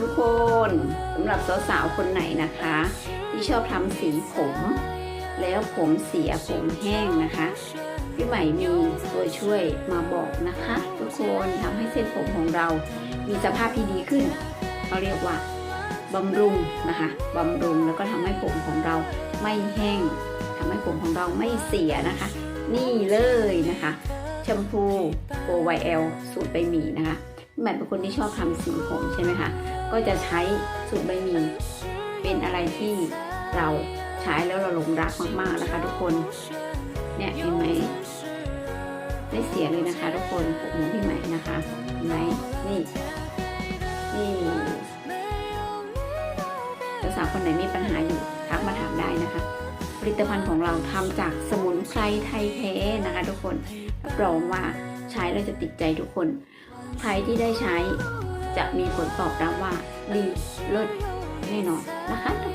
ทุกคนสำหรับสาวๆคนไหนนะคะ ที่ชอบทำสีผม แล้วผมเสียผมแห้งนะคะพี่ใหม่มีตัวช่วยมาบอกนะคะ ทุกคนทำให้เส้นผมของเรา มีสภาพที่ดีขึ้นเขาเรียกว่าบำรุงนะคะบำรุงแล้วก็ทำให้ผมของเราไม่แห้งทำให้ผมของเราไม่เสียนะคะ นี่เลยนะคะแชมพูโ OYL สูตรใบหมี่นะคะ พี่ใหม่เป็นคนที่ชอบทำสีผมใช่ไหมคะก็จะใช้สูตรใบหมี่เป็นอะไรที่เราใช้แล้วเราหลงรักมากๆนะคะ ทุกคนเนี่ยเห็นไหมไม่เสียเลยนะคะ ทุกคนผมของพี่ใหม่นะคะเห็นไหมนี่นี่สาวคนไหนมีปัญหาอยู่ทักมาถามได้นะคะ ผลิตภัณฑ์ของเราทำจากสมุนไพรไทยแท้นะคะ ทุกคนรับรองว่าใช้แล้วจะติดใจทุกคน ใครที่ได้ใช้จะมีผลตอบรับว่าดีเลิศแน่นอนนะคะทุก